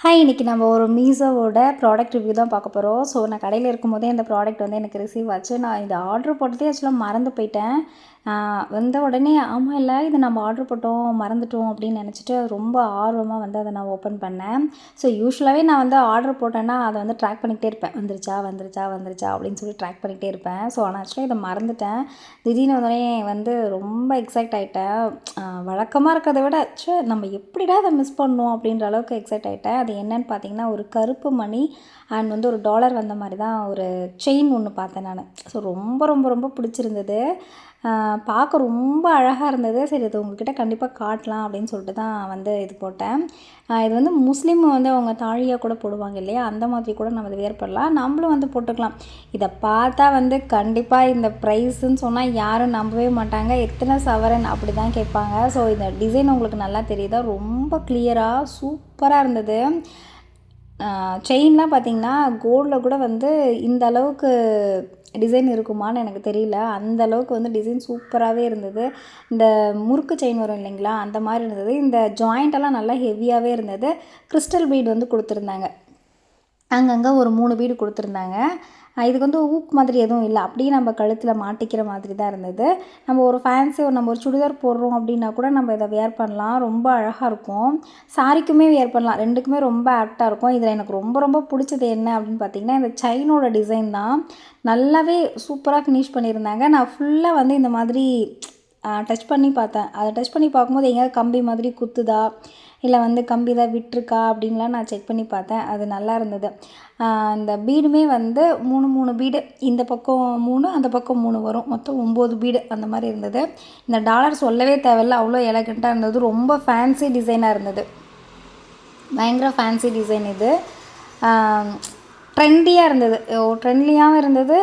Hi இன்றைக்கி நம்ம ஒரு மீசோவோட ப்ராடக்ட் ரிவ்யூ தான் பார்க்க போகிறோம் ஸோ நான் கடையில் இருக்கும்போதே இந்த ப்ராடக்ட் வந்து எனக்கு ரிசீவ் ஆச்சு. நான் இந்த ஆர்டர் போட்டதே ஆக்சுவலாக மறந்து போயிட்டேன். வந்த உடனே ஆமாம் இல்லை இதை நம்ம ஆர்டர் போட்டோம் மறந்துட்டோம் அப்படின்னு நினச்சிட்டு ரொம்ப ஆர்வமாக வந்து அதை நான் ஓப்பன் பண்ணேன். ஸோ யூஸ்வலாகவே நான் வந்து ஆர்டர் போட்டேன்னா அதை வந்து ட்ராக் பண்ணிக்கிட்டே இருப்பேன். வந்துருச்சா வந்துருச்சா வந்துருச்சா அப்படின்னு சொல்லி ட்ராக் பண்ணிக்கிட்டே இருப்பேன். ஸோ ஆனால் ஆக்சுவலாக இதை மறந்துட்டேன். திடீர்னு வந்தோடனே வந்து ரொம்ப எக்ஸைட் ஆகிட்டேன் வழக்கமாக இருக்கிறத விட சே நம்ம எப்படிடா அதை மிஸ் பண்ணோம் அப்படின்ற அளவுக்கு எக்ஸைட் ஆகிட்டேன் அது என்னன்னு பார்த்தீங்கன்னா ஒரு கருப்பு மணி அண்ட் வந்து ஒரு டாலர் வந்த மாதிரி தான் ஒரு செயின் ஒன்று பார்த்தேன் நான். ஸோ ரொம்ப ரொம்ப ரொம்ப பிடிச்சிருந்தது. பார்க்க ரொம்ப அழகாக இருந்தது. சரி இது உங்ககிட்ட கண்டிப்பாக காட்டலாம் அப்படின்னு சொல்லிட்டு தான் வந்து இது போட்டேன். இது வந்து முஸ்லீம் வந்து அவங்க தாழியாக கூட போடுவாங்க இல்லையா? அந்த மாதிரி கூட நம்ம அதை வேர் பண்ணலாம். நம்மளும் வந்து போட்டுக்கலாம். இதை பார்த்தா வந்து கண்டிப்பாக இந்த ப்ரைஸுன்னு சொன்னால் யாரும் நம்பவே மாட்டாங்க. எத்தனை சவரன் அப்படி தான் கேட்பாங்க. ஸோ இந்த டிசைன் உங்களுக்கு நல்லா தெரியுதா? ரொம்ப கிளியராக சூப்பராக இருந்தது. செயின்லாம் பார்த்தீங்கன்னா கோல்டில் கூட வந்து இந்த அளவுக்கு டிசைன் இருக்குமான்னு எனக்கு தெரியல. அந்த அளவுக்கு வந்து டிசைன் சூப்பராகவே இருந்தது. இந்த முறுக்கு செயின் வரும் இல்லைங்களா? அந்த மாதிரி இருந்தது. இந்த ஜாயிண்ட் எல்லாம் நல்லா ஹெவியாகவே இருந்தது. கிறிஸ்டல் பீட் வந்து கொடுத்துருந்தாங்க. அங்கங்கே ஒரு மூணு வீடு கொடுத்துருந்தாங்க. இதுக்கு வந்து ஊக் மாதிரி எதுவும் இல்லை. அப்படியே நம்ம கழுத்தில் மாட்டிக்கிற மாதிரி தான் இருந்தது. நம்ம ஒரு ஃபேன்ஸி ஒரு நம்ம ஒரு சுடிதார் போடுறோம் அப்படின்னா கூட நம்ம இதை வேர் பண்ணலாம். ரொம்ப அழகாக இருக்கும். சாரிக்குமே வேர் பண்ணலாம். ரெண்டுக்குமே ரொம்ப ஆப்டாக இருக்கும். இதில் எனக்கு ரொம்ப ரொம்ப பிடிச்சது என்ன அப்படின்னு பார்த்தீங்கன்னா இந்த செயினோட டிசைன் தான். நல்லாவே சூப்பராக ஃபினிஷ் பண்ணியிருந்தாங்க. நான் ஃபுல்லாக வந்து இந்த மாதிரி டச் பண்ணி பார்த்தேன். அதை டச் பண்ணி பார்க்கும்போது எங்கேயாவது கம்பி மாதிரி குத்துதா? இல்லை வந்து கம்பி தான் விட்டுருக்கா அப்படின்லாம் நான் செக் பண்ணி பார்த்தேன். அது நல்லா இருந்தது. அந்த பீடுமே வந்து மூணு மூணு பீடு. இந்த பக்கம் மூணு அந்த பக்கம் மூணு வரும். மொத்தம் ஒம்பது பீடு அந்த மாதிரி இருந்தது. இந்த டாலர் சொல்லவே தேவையில்ல. அவ்வளோ எலகண்ட்டாக இருந்தது. ரொம்ப ஃபேன்சி டிசைனாக இருந்தது. பயங்கர ஃபேன்சி டிசைன் இது. ட்ரெண்டியாக இருந்தது. ட்ரெண்ட்லியாகவும் இருந்தது.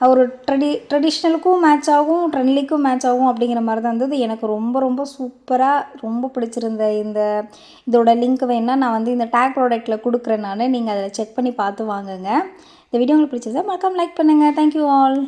ஒரு ட்ரெடி ட்ரெடிஷ்னலுக்கும் மேட்ச் ஆகும் ட்ரெண்ட்லிக்கும் மேட்ச் ஆகும் அப்படிங்கிற மாதிரி தான் இருந்தது. எனக்கு ரொம்ப ரொம்ப சூப்பராக ரொம்ப பிடிச்சிருந்த இந்த இதோட லிங்க் வேணால் நான் வந்து இந்த டேக் ப்ராடக்ட்டில் கொடுக்குறேன் நான். நீங்கள் அதில் செக் பண்ணி பார்த்து வாங்குங்க. இந்த வீடியோ உங்களுக்கு பிடிச்சிருந்தா மறக்காம லைக் பண்ணுங்கள் தேங்க்யூ ஆல்